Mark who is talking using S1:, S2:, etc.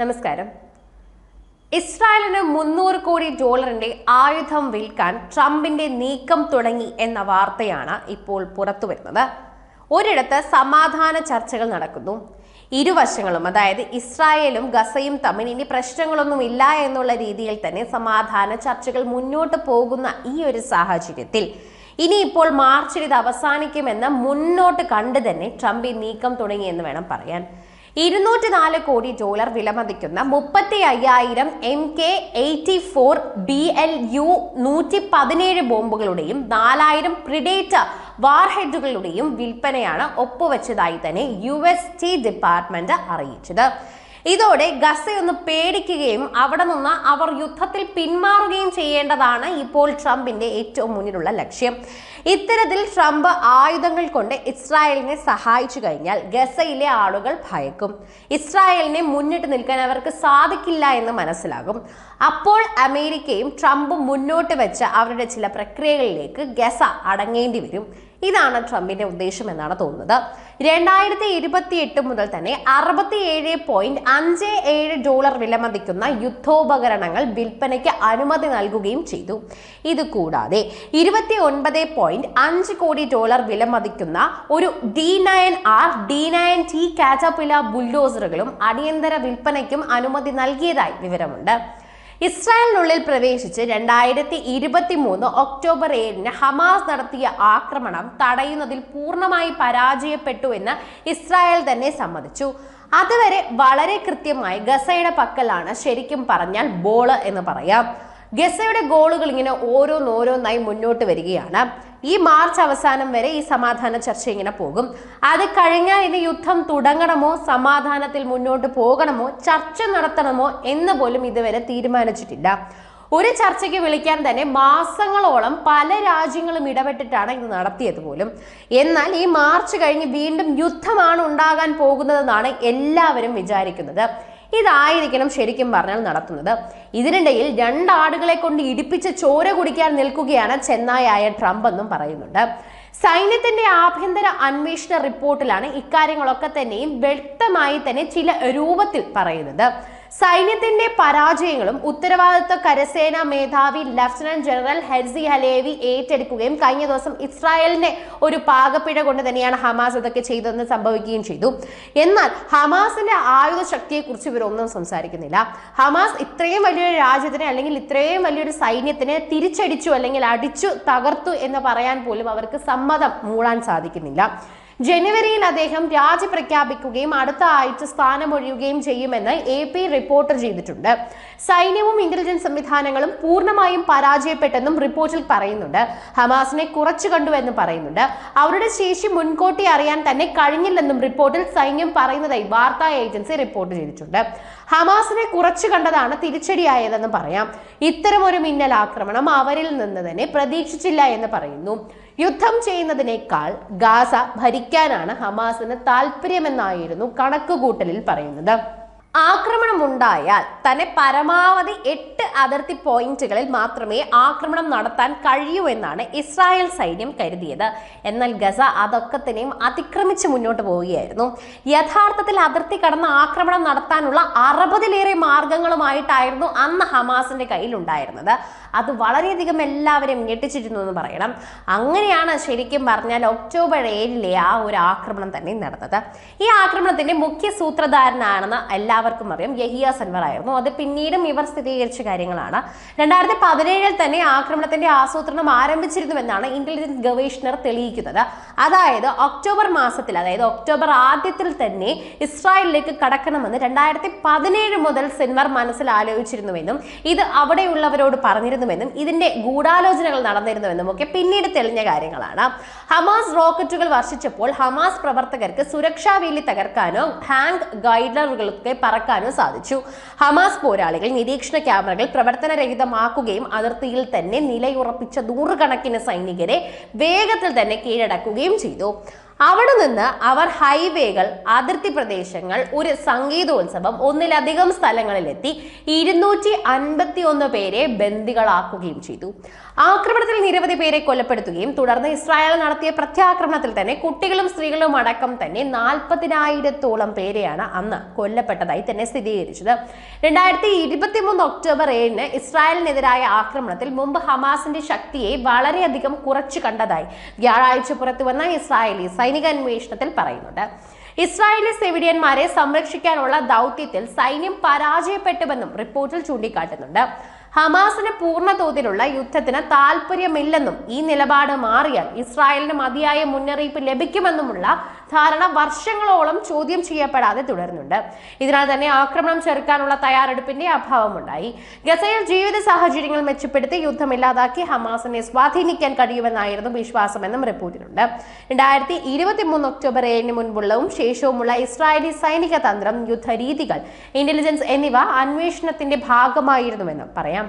S1: നമസ്കാരം. ഇസ്രായേലിന് മുന്നൂറ് കോടി ഡോളറിന്റെ ആയുധം വിൽക്കാൻ ട്രംപിന്റെ നീക്കം തുടങ്ങി എന്ന വാർത്തയാണ് ഇപ്പോൾ പുറത്തു വരുന്നത്. ഒരിടത്ത് സമാധാന ചർച്ചകൾ നടക്കുന്നു. ഇരുവശങ്ങളും അതായത് ഇസ്രായേലും ഗസയും തമ്മിൽ ഇനി പ്രശ്നങ്ങളൊന്നും ഇല്ല എന്നുള്ള രീതിയിൽ തന്നെ സമാധാന ചർച്ചകൾ മുന്നോട്ട് പോകുന്ന ഈ ഒരു സാഹചര്യത്തിൽ ഇനിയിപ്പോൾ മാർച്ചിൽ ഇത് അവസാനിക്കുമെന്ന് മുന്നോട്ട് കണ്ടു തന്നെ ട്രംപ് നീക്കം തുടങ്ങിയെന്ന് വേണം പറയാൻ. ഇരുന്നൂറ്റി നാല് കോടി ഡോളർ വിലമതിക്കുന്ന മുപ്പത്തി അയ്യായിരം M K eighty four B L U നൂറ്റി പതിനേഴ് ബോംബുകളുടെയും നാലായിരം പ്രിഡേറ്റർ വാർഹെഡുകളുടെയും വിൽപ്പനയാണ് ഒപ്പുവെച്ചതായി തന്നെ യു എസ് സ്റ്റേറ്റ് ഡിപ്പാർട്ട്മെന്റ് അറിയിച്ചത്. ഇതോടെ ഗസയൊന്ന് പേടിക്കുകയും അവിടെ നിന്ന് അവർ യുദ്ധത്തിൽ പിന്മാറുകയും ചെയ്യേണ്ടതാണ് ഇപ്പോൾ ട്രംപിന്റെ ഏറ്റവും മുന്നിലുള്ള ലക്ഷ്യം. ഇത്തരത്തിൽ ട്രംപ് ആയുധങ്ങൾ കൊണ്ട് ഇസ്രായേലിനെ സഹായിച്ചു കഴിഞ്ഞാൽ ഗസയിലെ ആളുകൾ ഭയക്കും. ഇസ്രായേലിനെ മുന്നിട്ട് നിൽക്കാൻ അവർക്ക് സാധിക്കില്ല എന്ന് മനസ്സിലാകും. അപ്പോൾ അമേരിക്കയും ട്രംപ് മുന്നോട്ട് വെച്ച അവരുടെ ചില പ്രക്രിയകളിലേക്ക് ഗസ അടങ്ങേണ്ടി വരും. ഇതാണ് ട്രംപിന്റെ ഉദ്ദേശം എന്നാണ് തോന്നുന്നത്. രണ്ടായിരത്തി ഇരുപത്തി എട്ട് മുതൽ തന്നെ അറുപത്തിയേഴ് പോയിന്റ് അഞ്ച് ഏഴ് ഡോളർ വിലമതിക്കുന്ന യുദ്ധോപകരണങ്ങൾ വിൽപ്പനയ്ക്ക് അനുമതി നൽകുകയും ചെയ്തു. ഇത് കൂടാതെ ഇരുപത്തി ഒൻപത് പോയിന്റ് അഞ്ച് കോടി ഡോളർ വില മതിക്കുന്ന ഒരു D nine R D nine T Caterpillar ബുൾഡോസറുകളും അടിയന്തര വിൽപ്പനയ്ക്കും അനുമതി നൽകിയതായി വിവരമുണ്ട്. ഇസ്രായേലിനുള്ളിൽ പ്രവേശിച്ച് രണ്ടായിരത്തി ഇരുപത്തി മൂന്ന് ഒക്ടോബർ ഏഴിന് ഹമാസ് നടത്തിയ ആക്രമണം തടയുന്നതിൽ പൂർണമായി പരാജയപ്പെട്ടു എന്ന് ഇസ്രായേൽ തന്നെ സമ്മതിച്ചു. അതുവരെ വളരെ കൃത്യമായി ഗസയുടെ പക്കലാണ് ശരിക്കും പറഞ്ഞാൽ ബോൾ എന്ന് പറയാം. ഗസയുടെ ഗോളുകൾ ഇങ്ങനെ ഓരോന്നോരോന്നായി മുന്നോട്ട് വരികയാണ്. ഈ മാർച്ച് അവസാനം വരെ ഈ സമാധാന ചർച്ച ഇങ്ങനെ പോകും. അത് കഴിഞ്ഞാൽ ഇനി യുദ്ധം തുടങ്ങണമോ സമാധാനത്തിൽ മുന്നോട്ട് പോകണമോ ചർച്ച നടത്തണമോ എന്ന് പോലും ഇതുവരെ തീരുമാനിച്ചിട്ടില്ല. ഒരു ചർച്ചയ്ക്ക് വിളിക്കാൻ തന്നെ മാസങ്ങളോളം പല രാജ്യങ്ങളും ഇടപെട്ടിട്ടാണ് ഇത് നടത്തിയത് പോലും. എന്നാൽ ഈ മാർച്ച് കഴിഞ്ഞ് വീണ്ടും യുദ്ധമാണ് ഉണ്ടാകാൻ പോകുന്നതെന്നാണ് എല്ലാവരും വിചാരിക്കുന്നത്. ഇതായിരിക്കണം ശരിക്കും പറഞ്ഞാൽ നടത്തുന്നത്. ഇതിനിടയിൽ രണ്ടാടുകളെ കൊണ്ട് ഇടിപ്പിച്ച് ചോര കുടിക്കാൻ നിൽക്കുകയാണ് ചെന്നായായ ട്രംപ് എന്നും പറയുന്നുണ്ട്. സൈന്യത്തിന്റെ ആഭ്യന്തര അന്വേഷണ റിപ്പോർട്ടിലാണ് ഇക്കാര്യങ്ങളൊക്കെ തന്നെയും വ്യക്തമായി തന്നെ ചില രൂപത്തിൽ പറയുന്നത്. സൈന്യത്തിന്റെ പരാജയങ്ങളും ഉത്തരവാദിത്വ കരസേന മേധാവി ലഫ്റ്റനന്റ് ജനറൽ ഹെർസി ഹലേവി ഏറ്റെടുക്കുകയും കഴിഞ്ഞ ദിവസം ഇസ്രായേലിനെ ഒരു പാകപ്പിഴ കൊണ്ട് തന്നെയാണ് ഹമാസ് ഇതൊക്കെ ചെയ്തതെന്ന് സംഭവിക്കുകയും ചെയ്തു. എന്നാൽ ഹമാസിന്റെ ആയുധ ശക്തിയെക്കുറിച്ച് ഇവരൊന്നും സംസാരിക്കുന്നില്ല. ഹമാസ് ഇത്രയും വലിയൊരു രാജ്യത്തിനെ അല്ലെങ്കിൽ ഇത്രയും വലിയൊരു സൈന്യത്തിനെ തിരിച്ചടിച്ചു അല്ലെങ്കിൽ അടിച്ചു തകർത്തു എന്ന് പറയാൻ പോലും അവർക്ക് സമ്മതം മൂടാൻ സാധിക്കുന്നില്ല. ജനുവരിയിൽ അദ്ദേഹം രാജി പ്രഖ്യാപിക്കുകയും അടുത്ത ആഴ്ച സ്ഥാനമൊഴിയുകയും ചെയ്യുമെന്ന് എ പി റിപ്പോർട്ട് ചെയ്തിട്ടുണ്ട്. സൈന്യവും ഇന്റലിജൻസ് സംവിധാനങ്ങളും പൂർണമായും പരാജയപ്പെട്ടെന്നും റിപ്പോർട്ടിൽ പറയുന്നുണ്ട്. ഹമാസിനെ കുറച്ചു കണ്ടുവെന്നും പറയുന്നുണ്ട്. അവരുടെ ശേഷി മുൻകൂട്ടി അറിയാൻ തന്നെ കഴിഞ്ഞില്ലെന്നും റിപ്പോർട്ടിൽ സൈന്യം പറയുന്നതായി വാർത്താ ഏജൻസി റിപ്പോർട്ട് ചെയ്തിട്ടുണ്ട്. ഹമാസിനെ കുറച്ചു കണ്ടതാണ് തിരിച്ചടിയായതെന്ന് പറയാം. ഇത്തരമൊരു മിന്നൽ ആക്രമണം അവരിൽ നിന്ന് തന്നെ പ്രതീക്ഷിച്ചില്ല എന്ന് പറയുന്നു. യുദ്ധം ചെയ്യുന്നതിനേക്കാൾ ഗാസ ഭരിക്കാനാണ് ഹമാസിന് താല്പര്യമെന്നായിരുന്നു കണക്കുകൂട്ടലിൽ പറയുന്നത്. ആക്രമണം ഉണ്ടായാൽ തന്നെ പരമാവധി എട്ട് അതിർത്തി പോയിന്റുകളിൽ മാത്രമേ ആക്രമണം നടത്താൻ കഴിയൂ എന്നാണ് ഇസ്രായേൽ സൈന്യം കരുതിയത്. എന്നാൽ ഗസ അതൊക്കെ തന്നെയും അതിക്രമിച്ച് മുന്നോട്ട് പോവുകയായിരുന്നു. യഥാർത്ഥത്തിൽ അതിർത്തി കടന്ന് ആക്രമണം നടത്താനുള്ള അറുപതിലേറെ മാർഗങ്ങളുമായിട്ടായിരുന്നു അന്ന് ഹമാസിന്റെ കയ്യിലുണ്ടായിരുന്നത്. അത് വളരെയധികം എല്ലാവരെയും ഞെട്ടിച്ചിരുന്നു എന്ന് പറയണം. അങ്ങനെയാണ് ശരിക്കും പറഞ്ഞാൽ ഒക്ടോബർ ഏഴിലെ ആ ഒരു ആക്രമണം തന്നെ നടന്നത്. ഈ ആക്രമണത്തിന്റെ മുഖ്യ സൂത്രധാരനാണെന്ന് എല്ലാവർക്കും അറിയാം. യഹിയ സൻവർ ആയിരുന്നു. അത് പിന്നീടും ഇവർ സ്ഥിരീകരിച്ച കാര്യങ്ങളാണ്. രണ്ടായിരത്തി പതിനേഴിൽ തന്നെ ആക്രമണത്തിന്റെ ആസൂത്രണം ആരംഭിച്ചിരുന്നുവെന്നാണ് ഇന്റലിജൻസ് ഗവേഷണർ തെളിയിക്കുന്നത്. അതായത് ഒക്ടോബർ മാസത്തിൽ അതായത് ഒക്ടോബർ ആദ്യത്തിൽ തന്നെ ഇസ്രായേലിലേക്ക് കടക്കണമെന്ന് രണ്ടായിരത്തി പതിനേഴ് മുതൽ സെൻവർ മനസ്സിൽ ആലോചിച്ചിരുന്നുവെന്നും ഇത് അവിടെയുള്ളവരോട് പറഞ്ഞിരുന്നുവെന്നും ഇതിന്റെ ഗൂഢാലോചനകൾ നടന്നിരുന്നുവെന്നും ഒക്കെ പിന്നീട് തെളിഞ്ഞ കാര്യങ്ങളാണ്. ഹമാസ് റോക്കറ്റുകൾ വർഷിച്ചപ്പോൾ ഹമാസ് പ്രവർത്തകർക്ക് സുരക്ഷാ വേലി തകർക്കാനോ ഹാങ് ഗൈഡറുകളൊക്കെ പറക്കാനോ സാധിച്ചു. ഹമാസ് പോരാളികൾ നിരീക്ഷണ ക്യാമറകൾ പ്രവർത്തനരഹിതമാക്കുകയും അതിർത്തിയിൽ തന്നെ നിലയുറപ്പിച്ച നൂറുകണക്കിന് സൈനികരെ വേഗത്തിൽ തന്നെ കീഴടക്കുകയും ചെയ്തു. അവിടെ നിന്ന് അവർ ഹൈവേകൾ അതിർത്തി പ്രദേശങ്ങൾ ഒരു സംഗീതോത്സവം ഒന്നിലധികം സ്ഥലങ്ങളിലെത്തി ഇരുന്നൂറ്റി അൻപത്തി ഒന്ന് പേരെ ബന്ദികളാക്കുകയും ചെയ്തു. ആക്രമണത്തിൽ നിരവധി പേരെ കൊലപ്പെടുത്തുകയും തുടർന്ന് ഇസ്രായേൽ നടത്തിയ പ്രത്യാക്രമണത്തിൽ തന്നെ കുട്ടികളും സ്ത്രീകളും അടക്കം തന്നെ നാൽപ്പതിനായിരത്തോളം പേരെയാണ് അന്ന് കൊല്ലപ്പെട്ടതായി തന്നെ സ്ഥിരീകരിച്ചത്. രണ്ടായിരത്തി ഇരുപത്തി മൂന്ന് ഒക്ടോബർ ഏഴിന് ഇസ്രായേലിനെതിരായ ആക്രമണത്തിൽ മുമ്പ് ഹമാസിന്റെ ശക്തിയെ വളരെയധികം കുറച്ചു കണ്ടതായി വ്യാഴാഴ്ച പുറത്തു വന്ന ഇസ്രായേലി സൈനിക അന്വേഷണത്തിൽ പറയുന്നുണ്ട്. ഇസ്രായേലി സിവിലിയന്മാരെ സംരക്ഷിക്കാനുള്ള ദൗത്യത്തിൽ സൈന്യം പരാജയപ്പെട്ടുവെന്നും റിപ്പോർട്ടിൽ ചൂണ്ടിക്കാട്ടുന്നുണ്ട്. ഹമാസിന് പൂർണ തോതിലുള്ള യുദ്ധത്തിന് താല്പര്യമില്ലെന്നും ഈ നിലപാട് മാറിയാൽ ഇസ്രായേലിന് മതിയായ മുന്നറിയിപ്പ് ലഭിക്കുമെന്നുമുള്ള ധാരണ വർഷങ്ങളോളം ചോദ്യം ചെയ്യപ്പെടാതെ തുടരുന്നുണ്ട്. ഇതിനാൽ തന്നെ ആക്രമണം ചെറുക്കാനുള്ള തയ്യാറെടുപ്പിന്റെ അഭാവമുണ്ടായി. ഗസയിൽ ജീവിത സാഹചര്യങ്ങൾ മെച്ചപ്പെടുത്തി യുദ്ധമില്ലാതാക്കി ഹമാസിനെ സ്വാധീനിക്കാൻ കഴിയുമെന്നായിരുന്നു വിശ്വാസമെന്നും റിപ്പോർട്ടിലുണ്ട്. രണ്ടായിരത്തി ഇരുപത്തി മൂന്ന് ഒക്ടോബർ ഏഴിന് മുൻപുള്ളതും ശേഷവുമുള്ള ഇസ്രായേലി സൈനിക തന്ത്രം യുദ്ധരീതികൾ ഇന്റലിജൻസ് എന്നിവ അന്വേഷണത്തിന്റെ ഭാഗമായിരുന്നുവെന്നും പറയാം.